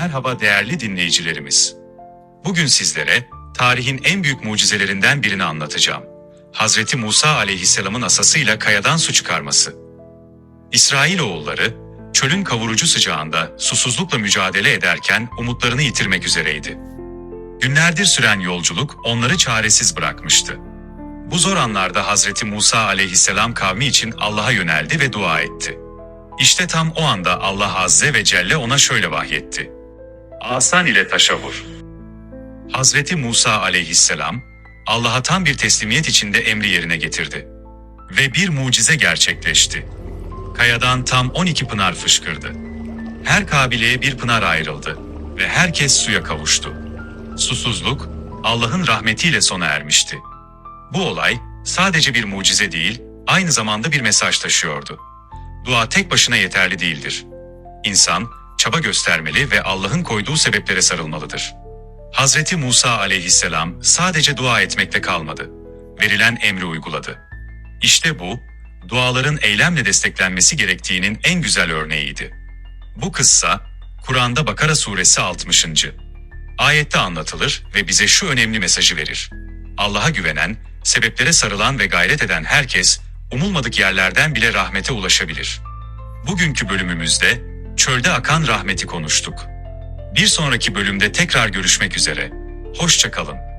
Merhaba değerli dinleyicilerimiz. Bugün sizlere tarihin en büyük mucizelerinden birini anlatacağım. Hazreti Musa aleyhisselamın asasıyla kayadan su çıkarması. İsrailoğulları çölün kavurucu sıcağında susuzlukla mücadele ederken umutlarını yitirmek üzereydi. Günlerdir süren yolculuk onları çaresiz bırakmıştı. Bu zor anlarda Hazreti Musa aleyhisselam kavmi için Allah'a yöneldi ve dua etti. İşte tam o anda Allah Azze ve Celle ona şöyle vahyetti. Asan ile taşa vur. Hazreti Musa aleyhisselam, Allah'a tam bir teslimiyet içinde emri yerine getirdi. Ve bir mucize gerçekleşti. Kayadan tam 12 pınar fışkırdı. Her kabileye bir pınar ayrıldı ve herkes suya kavuştu. Susuzluk, Allah'ın rahmetiyle sona ermişti. Bu olay sadece bir mucize değil, aynı zamanda bir mesaj taşıyordu. Dua tek başına yeterli değildir. İnsan çaba göstermeli ve Allah'ın koyduğu sebeplere sarılmalıdır. Hazreti Musa aleyhisselam sadece dua etmekle kalmadı. Verilen emri uyguladı. İşte bu, duaların eylemle desteklenmesi gerektiğinin en güzel örneğiydi. Bu kıssa, Kur'an'da Bakara suresi 60. Ayette anlatılır ve bize şu önemli mesajı verir. Allah'a güvenen, sebeplere sarılan ve gayret eden herkes, umulmadık yerlerden bile rahmete ulaşabilir. Bugünkü bölümümüzde çölde akan rahmeti konuştuk. Bir sonraki bölümde tekrar görüşmek üzere. Hoşça kalın.